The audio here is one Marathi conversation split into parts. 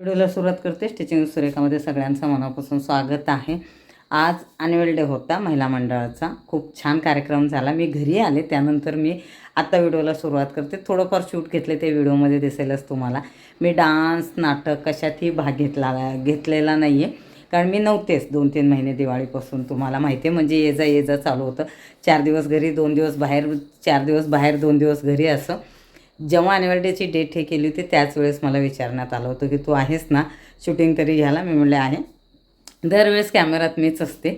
व्हिडिओला सुरुवात करते. स्टिचिंग सुरेखामध्ये सगळ्यांचं मनापासून स्वागत आहे. आज ॲन्युअल डे होता महिला मंडळाचा. खूप छान कार्यक्रम झाला. मी घरी आले त्यानंतर मी आत्ता व्हिडिओला सुरुवात करते. थोडंफार शूट घेतले ते व्हिडिओमध्ये दिसेलच तुम्हाला. मी डान्स नाटक कशातही भाग घेतला घेतलेला नाही आहे कारण मी नव्हतेच दोन तीन महिने दिवाळीपासून तुम्हाला माहिती आहे म्हणजे ये जा ये जा चालू होतं. चार दिवस घरी दोन दिवस बाहेर चार दिवस बाहेर दोन दिवस घरी असं. जेव्हा ॲन्युअल डेची डेट हे केली होती त्याच वेळेस मला विचारण्यात आलं होतं की तू आहेस ना? शूटिंग तरी घ्यायला? मी म्हणले आहे. दरवेळेस कॅमेरात मीच असते.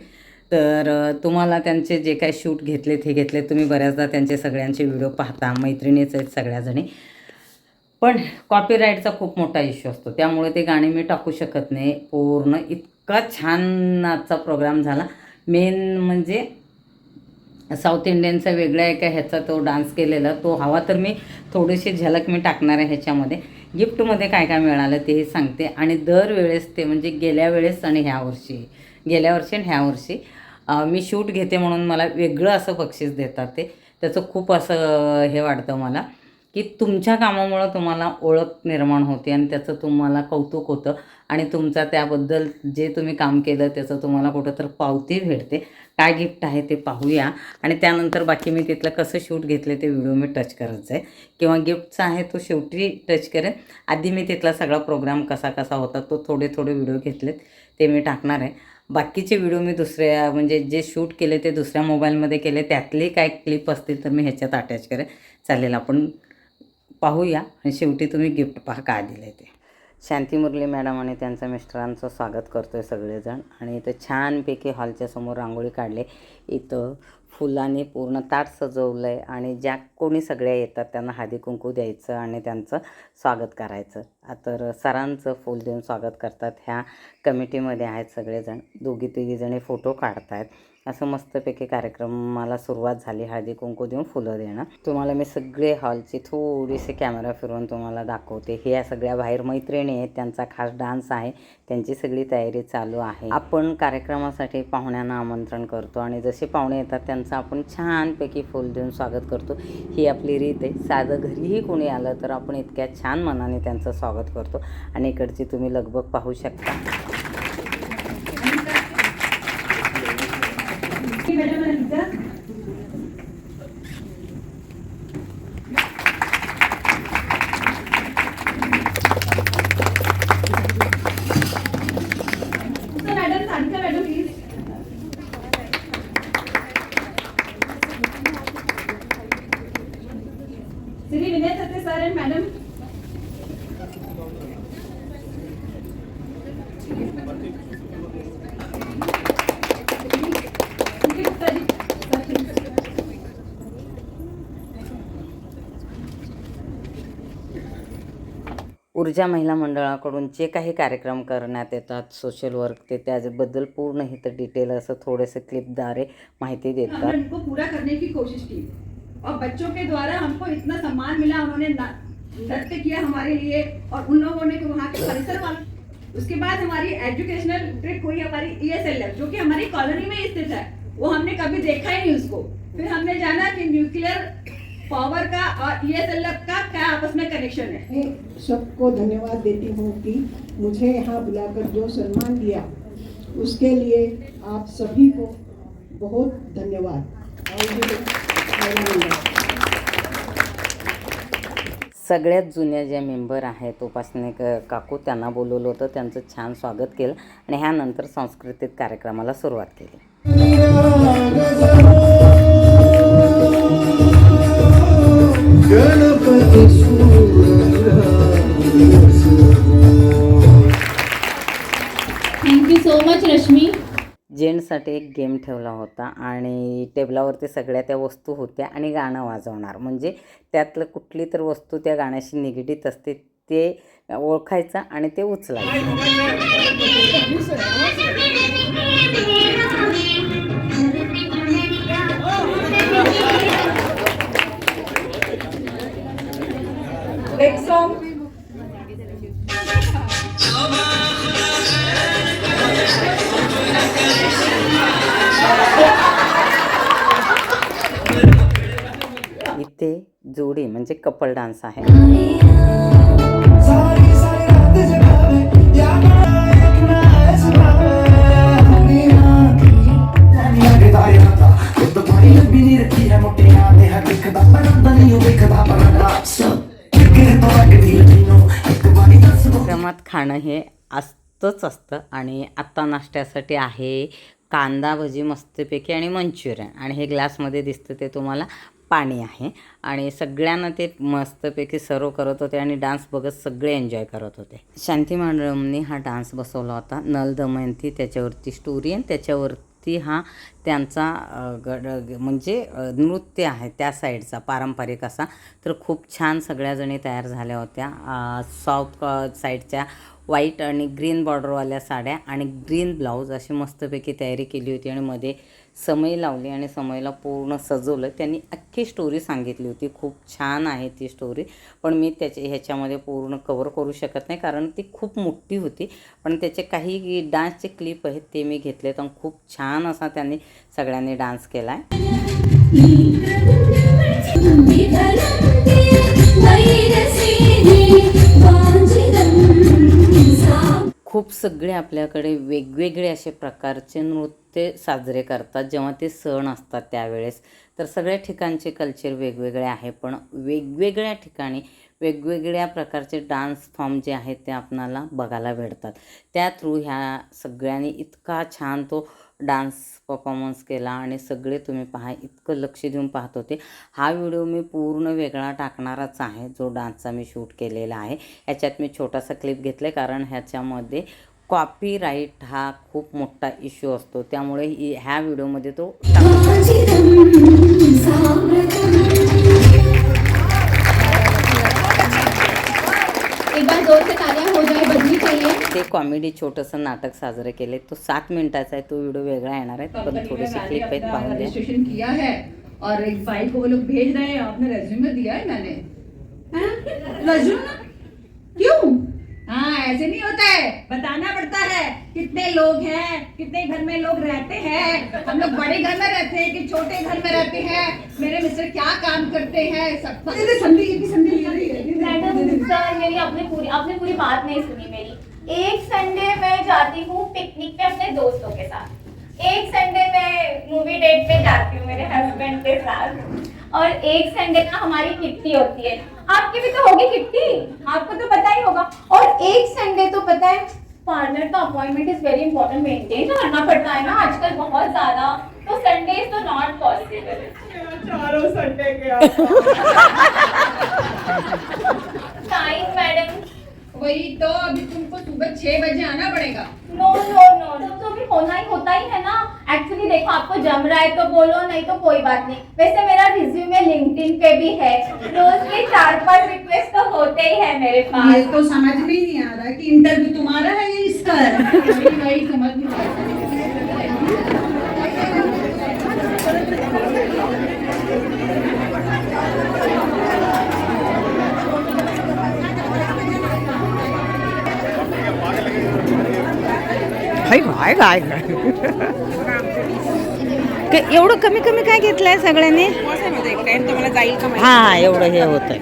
तर तुम्हाला त्यांचे जे काही शूट घेतलेत हे घेतले तुम्ही बऱ्याचदा त्यांचे सगळ्यांचे व्हिडिओ पाहता. मैत्रिणीच आहेत सगळ्याजणी. पण कॉपीराईटचा खूप मोठा इश्यू असतो. त्यामुळे ते गाणे मी टाकू शकत नाही. पूर्ण इतका छान आजचा प्रोग्राम झाला. मेन म्हणजे साऊथ इंडियनचा वेगळा एका ह्याचा तो डान्स केलेला. तो हवा तर मी थोडीशी झलक मी टाकणार आहे ह्याच्यामध्ये. गिफ्टमध्ये काय काय मिळालं तेही सांगते. आणि दरवेळेस ते म्हणजे गेल्या वेळेस आणि ह्या वर्षी. गेल्या वर्षी आणि ह्या वर्षी. मी शूट घेते म्हणून मला वेगळं असं बक्षीस देतात ते. त्याचं खूप असं हे वाटतं मला की तुमच्या कामामुळं तुम्हाला ओळख निर्माण होते आणि त्याचं तुम्हाला कौतुक होतं. आणि तुमचा त्याबद्दल जे तुम्ही काम केलं त्याचं तुम्हाला कुठं तर पावती भेटते. काय गिफ्ट आहे ते पाहूया. आणि त्यानंतर बाकी मी तिथलं कसं शूट घेतले ते व्हिडिओ मी टच करत जाईल किंवा गिफ्टचा आहे तो शेवटी टच करेन. आधी मी तिथला सगळा प्रोग्राम कसा कसा होता तो थोडे थोडे व्हिडिओ घेतलेत ते मी टाकणार आहे. बाकीचे व्हिडिओ मी दुसऱ्या म्हणजे जे शूट केले ते दुसऱ्या मोबाईलमध्ये केले त्यातले काय क्लिप असतील तर मी ह्याच्यात अटॅच करेन. चालेल आपण पाहूया. आणि शेवटी तुम्ही गिफ्ट पहा काय दिलं ते. शांती मुरली मॅडम आणि त्यांच्या मिस्टरांचं स्वागत करतो आहे सगळेजण. आणि इथं छानपैकी हॉलच्या समोर रांगोळी काढले. इथं फुलांनी पूर्ण ताट सजवलं आहे आणि ज्या कोणी सगळ्या येतात त्यांना हळदी कुंकू द्यायचं आणि त्यांचं स्वागत करायचं. तर सरांचं फुल देऊन स्वागत करतात ह्या कमिटीमध्ये आहेत सगळेजण. दोघी तिघीजणी फोटो काढत आहेत असं मस्तपैकी कार्यक्रमाला सुरुवात झाली. हळदी कुंकू देऊन फुलं देणं. तुम्हाला मी सगळे हॉलची थोडीशी कॅमेरा फिरवून तुम्हाला दाखवते. हे या सगळ्या बाहेर मैत्रिणी आहेत. त्यांचा खास डान्स आहे. त्यांची सगळी तयारी चालू आहे. आपण कार्यक्रमासाठी पाहुण्यांना आमंत्रण करतो आणि जसे पाहुणे येतात त्यांचं आपण छानपैकी फुल देऊन स्वागत करतो. ही आपली रीत आहे. साधं घरीही कोणी आलं तर आपण इतक्या छान मनाने त्यांचं स्वागत करतो. आणि इकडची तुम्ही लगबग पाहू शकता. मॅडम ऊर्जा महिला मंडळाकडून जे काही कार्यक्रम करण्यात येतात सोशल वर्क ते त्याबद्दल पूर्ण इथं डिटेल असं थोडेसे क्लिपद्वारे माहिती देतात. उनको पूरा करने की कोशिश की। और बच्चों के द्वारा हमको इतना सम्मान मिला उन्होंने नृत्य किया हमारे लिए और उन लोगों ने वहाँ के परिसर वाले उसके बाद हमारी एजुकेशनल ट्रिप हुई हमारी ई एस एल जो कि हमारी कॉलोनी में स्थित है। वो हमने कभी देखा ही नहीं उसको। फिर हमने जाना कि न्यूक्लियर पावर का और ई एस एल का क्या आपस में कनेक्शन है? मैं सबको धन्यवाद देती हूँ कि मुझे यहाँ बुलाकर जो सम्मान दिया। उसके लिए आप सभी को बहुत धन्यवाद। सगळ्यात जुन्या ज्या मेंबर आहेत उपासने क- काकू त्यांना बोलवलं होतं त्यांचं छान स्वागत केलं आणि ह्यानंतर सांस्कृतिक कार्यक्रमाला सुरुवात केली. Thank you so much Rashmi जेंट्ससाठी एक गेम ठेवला होता आणि टेबलावरती सगळ्या त्या वस्तू होत्या आणि गाणं वाजवणार. म्हणजे त्यातलं कुठली तर वस्तू त्या गाण्याशी निगडीत असते ते ओळखायचं आणि ते उचलायचं. Next song. इथे जोडी म्हणजे कपल डान्स आहे कार्यक्रमात खाणं हे असतंच असतं आणि आत्ता नाश्त्यासाठी आहे कांदा भजी मस्तपैकी आणि मंचुरियन. आणि हे ग्लासमध्ये दिसतं ते तुम्हाला पाणी आहे. आणि सगळ्यांना ते मस्तपैकी सर्व करत होते आणि डान्स बघत सगळे एन्जॉय करत होते. शांती मंडळमनी हा डान्स बसवला होता. नल दमयंती त्याच्यावरती स्टोरी आणि भक्ती हा त्यांचा गड म्हणजे नृत्य आहे त्या साईडचा पारंपरिक असा. तर खूप छान सगळ्या जणी तयार झाल्या होत्या. साऊथ साईडच्या व्हाईट आणि ग्रीन बॉर्डरवाल्या साड्या आणि ग्रीन ब्लाऊज अशी मस्तपैकी तयारी केली होती आणि मध्ये समय लावली आणि समयला पूर्ण सजवलं. त्यांनी अख्खी स्टोरी सांगितली होती. खूप छान आहे ती स्टोरी पण मी त्याचे ह्याच्यामध्ये पूर्ण कवर करू शकत नाही कारण ती खूप मोठी होती. पण त्याचे काही डान्सचे क्लिप आहेत ते मी घेतले तर खूप छान असा त्यांनी सगळ्यांनी डान्स केला आहे सगळे आपल्याकडे वेगवेगळे असे प्रकारचे नृत्य साजरे करतात. जेव्हा ते सण असतात त्यावेळेस तर सगळ्या ठिकाणचे कल्चर वेगवेगळे आहे. पण वेगवेगळ्या ठिकाणी वेगवेगळ्या प्रकारचे डान्स फॉर्म जे आहेत ते आपणाला बघायला भेटतात. त्या थ्रू ह्या सगळ्यांनी इतका छान तो डान्स परफॉर्मन्स केला आणि सगळे तुम्ही पहा इतकं लक्ष देऊन पाहत होते. हा व्हिडिओ मी पूर्ण वेगळा टाकणाराच आहे जो डान्सचा मी शूट केलेला आहे. ह्याच्यात मी छोटासा क्लिप घेतला आहे कारण ह्याच्यामध्ये कॉपीराईट हा खूप मोठा इश्यू असतो. त्यामुळे ह्या व्हिडिओमध्ये तो टाकू ते कॉमेडी छोटंसं नाटक साजरं केले तो सात मिनिटाचा आहे तो व्हिडिओ वेगळा येणार आहे. पण थोडीशी क्लिप आहेत पाहून द्या रजिस्ट्रेशन किया है. और एक फाइल को वो लोग भेज रहे हैं आपने रेज्यूमे दिया है मैंने? रेज्यूमे क्यों? हाँ ऐसे नहीं होता है। बताना पड़ता है कितने लोग हैं कितने घर में लोग रहते हैं। हम लोग बड़े घर में रहते हैं कि छोटे घर में रहते हैं। मेरे मिस्टर क्या काम करते हैं? सब संधि की संधि ले रही है मैडम सर मेरी आपने पूरी आपने पूरी बात नहीं सुनी मेरी। एक संडे मैं जाती हूँ पिकनिक पे अपने दोस्तों के साथ। एक संडे मैं मूवी डेट पे जाती हूँ मेरे हस्बैंड के साथ। और एक संडे ना हमारी किट्टी होती है। आपकी भी तो होगी किट्टी। आपको तो पता ही होगा। और एक संडे तो पता है पार्लर का appointment is very important maintain करना पड़ता है ना आजकल बहुत ज़्यादा। तो संडे इज़ तो नॉट पॉसिबल चारों संडे के टाइम मैडम वही तो अभी तुमको सुबह छह बजे आना पड़ेगा। नो नो नो तब तो अभी होना ही होता ही है ना। एक्चुअली देखो आपको जम रहा है तो बोलो नहीं तो कोई बात नहीं। वैसे मेरा रिज्यूमे लिंक्डइन पे भी है। रोज के चार पाँच रिक्वेस्ट तो होते ही है मेरे पास। ये तो समझ में ही नहीं आ रहा कि इंटरव्यू तुम्हारा है या इसका है। वही समझ नहीं आ रहा हाय काय काय क- एवढं कमी कमी काय घेतलंय सगळ्यांनी? हा एवढं हे होत.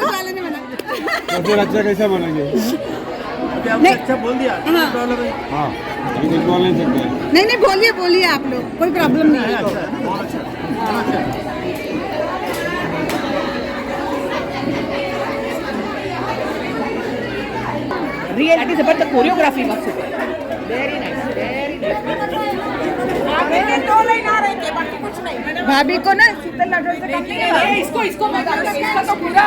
अच्छा कैसे बनेंगे नहीं. अच्छा बोल दिया प्रॉब्लम है. हाँ बोल नहीं सकते नहीं नहीं बोलिए बोलिए आप लोग कोई प्रॉब्लम नहीं है बहुत अच्छा. रियलिटी जबरदस्त कोरियोग्राफी मस्त वेरी नाइस वेरी नाइस दो लाइन आ रहे थे बाकी कुछ नहीं भाभी को ना शीतल है। इसको इसको मैं गाना इसका तो पूरा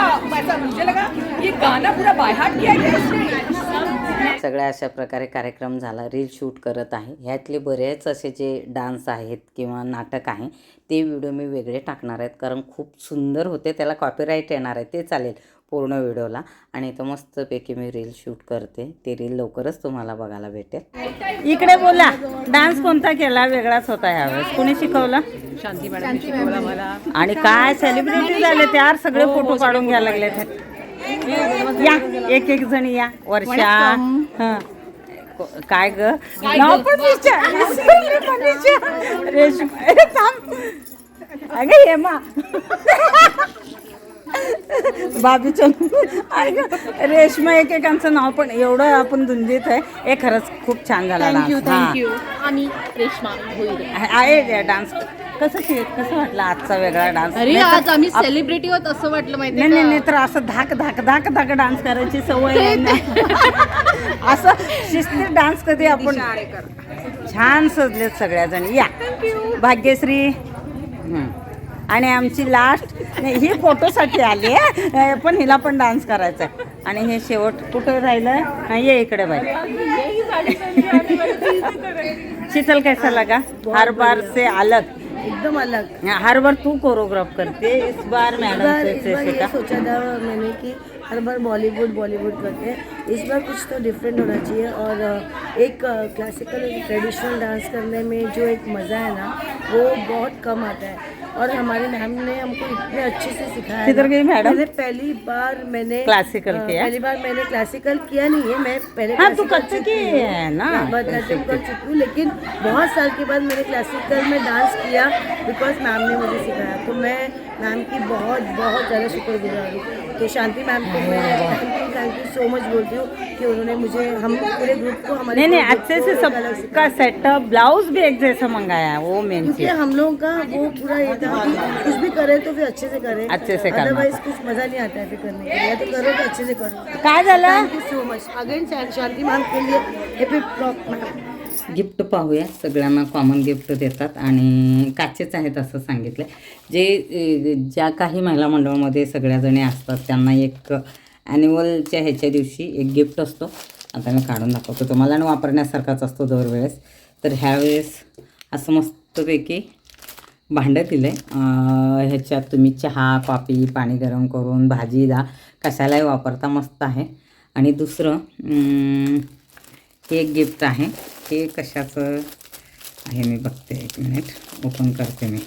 मुझे लगा। ये गाना पूरा बाय हार्ट किया है सगळ्या अशा प्रकारे कार्यक्रम झाला रील शूट करत आहे. ह्यातले बरेच असे जे डान्स आहेत किंवा नाटक आहे ते व्हिडिओ मी वेगळे टाकणार आहेत कारण खूप सुंदर होते त्याला कॉपीराईट येणार आहे ते चालेल. पूर्ण व्हिडिओला आणि इथं मस्तपैकी मी रील शूट करते. ते रील लवकरच तुम्हाला बघायला भेटेल. इकडे बोला डान्स कोणता केला? वेगळाच होता ह्यावेळेस कोणी शिकवला? शांती मला. आणि काय? सेलिब्रिटी झाले ते यार सगळे फोटो काढून घ्यायला लागले या एक एक जण या. वर्षा. हं. काय ग. रेश्मा. अगं हेमा. बाबीचं अगं, रेश्मा एकेकांचं नाव पण एवढं आपण धुंदीत आहे. हे खरंच खूप छान झाला हा. आम्ही रेश्मा भोईरे आहे डान्स कसं कसं वाटलं आजचा वेगळा डान्स अरे आज आम्ही सेलिब्रिटी होत असं वाटलं माहिती नाही नाही नाही तर असं धाक धाक धाक धाक डान्स करायची सवय असं शिस्तीत डान्स कधी आपण छान सजलेत सगळ्याजण. या. भाग्यश्री. आणि आमची लास्ट ही फोटोसाठी आली आहे. पण हिला पण डान्स करायचा आहे आणि हे शेवट कुठं राहिलं हा, ये इकडे बाई. शीतल कैसा लगा हर बार से अलग. एकदम अलग. हर बार तू कोरियोग्राफ करते. इस बार मैडम से का सोचा था मैंने कि हर बार बॉलीवुड बॉलीवुड करते. इस बार कुछ तो डिफरेंट होना चाहिए और एक क्लासिकल ट्रेडिशनल डांस करने में जो एक मज़ा है ना वो बहुत कम आता है. और हमारे मैम ने हमको इतने अच्छे से सिखाया किधर गई मैडम? मैंने पहली बार मैंने क्लासिकल अ, किया? पहली बार मैंने क्लासिकल किया नहीं है मैं पहले हाँ, तू कथक की है ना? बहुत भरतनाट्यम कर चुकी हूँ लेकिन बहुत साल के बाद मैंने क्लासिकल में डांस किया बिकॉज़ मैम ने मुझे सिखाया तो मैं मैम की बहुत बहुत ज़्यादा शुक्रगुजार हूँ तो शांति मैम को मैं थैंक यू सो मच बोलती हूँ कि उन्होंने मुझे हम पूरे ग्रुप को हमारे नहीं नहीं अच्छे से सबका सेटअप ब्लाउज भी एक जैसा मंगाया है, वो मेन क्योंकि हम लोगों का वो पूरा ये था कि कुछ भी करें तो फिर अच्छे से करें। अच्छे से। अदरवाइज कुछ मज़ा नहीं आता है फिर करने के लिए। या तो करो तो अच्छे से करो। काय झालं thank you so much again Shanti ma'am के लिए हैप्पी मैम। गिफ्ट पाहूया. सगळ्यांना कॉमन गिफ्ट देतात आणि काचेच आहेत असं सांगितलं जे ज्या काही महिला मंडळामध्ये सगळ्याजणी असतात त्यांना एक ॲन्युअलच्या ह्याच्या दिवशी एक गिफ्ट असतो. आता मी काढून दाखवतो तुम्हाला आणि वापरण्यासारखाच असतो दरवेळेस. तर ह्यावेळेस असं मस्तपैकी भांडं दिलं आहे ह्याच्यात तुम्ही चहा कॉफी पाणी गरम करून भाजी दा कशालाही वापरता मस्त आहे. आणि दुसरं हे एक गिफ्ट आहे. हे कशाचं? आहे मी बघते एक मिनिट ओपन करते मी.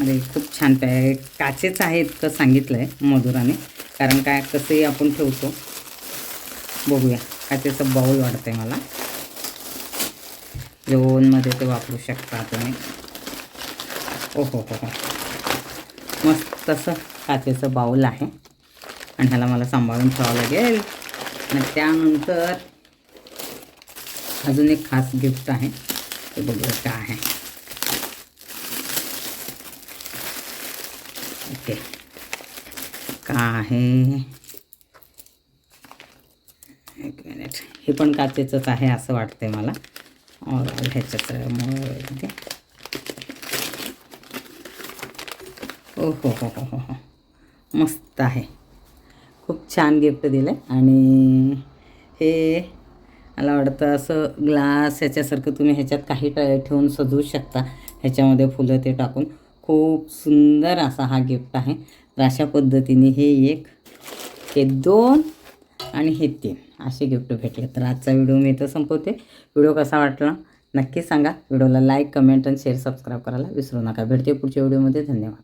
अरे खूप छान पॅ काचेच आहे इतकं सांगितलं आहे मधुराने. कारण काय कसंही आपण ठेवतो बघूया. काचेचं बाऊल वाटतं आहे मला. जेवणमध्ये ते वापरू शकता तुम्ही. ओ हो हो हो. मस्त तसं काचेचं बाऊल आहे. आणि ह्याला मला सांभाळून ठेवावं लागेल. आणि त्यानंतर अजून एक खास गिफ्ट आहे. ते बघूया काय आहे. ओके. का आहे? एक मिनिट. हे पण काचेचंच आहे असं वाटतंय मला. और ह्याच्यात मग ओ हो हो हो हो हो. मस्त आहे. खूप छान गिफ्ट दिलं आहे आणि हे मला वाटतं असं ग्लास ह्याच्यासारखं तुम्ही ह्याच्यात काही ठेवून सजवू शकता. ह्याच्यामध्ये फुलं ते टाकून. खूप सुंदर असा हा गिफ्ट आहे. तर अशा पद्धतीने हे एक हे दोन आणि हे तीन असे गिफ्ट भेटले. तर आजचा व्हिडिओ मी इथं संपवते. व्हिडिओ कसा वाटला नक्की सांगा. व्हिडिओला लाईक कमेंट आणि शेअर सबस्क्राईब करायला विसरू नका. भेटते पुढच्या व्हिडिओमध्ये धन्यवाद.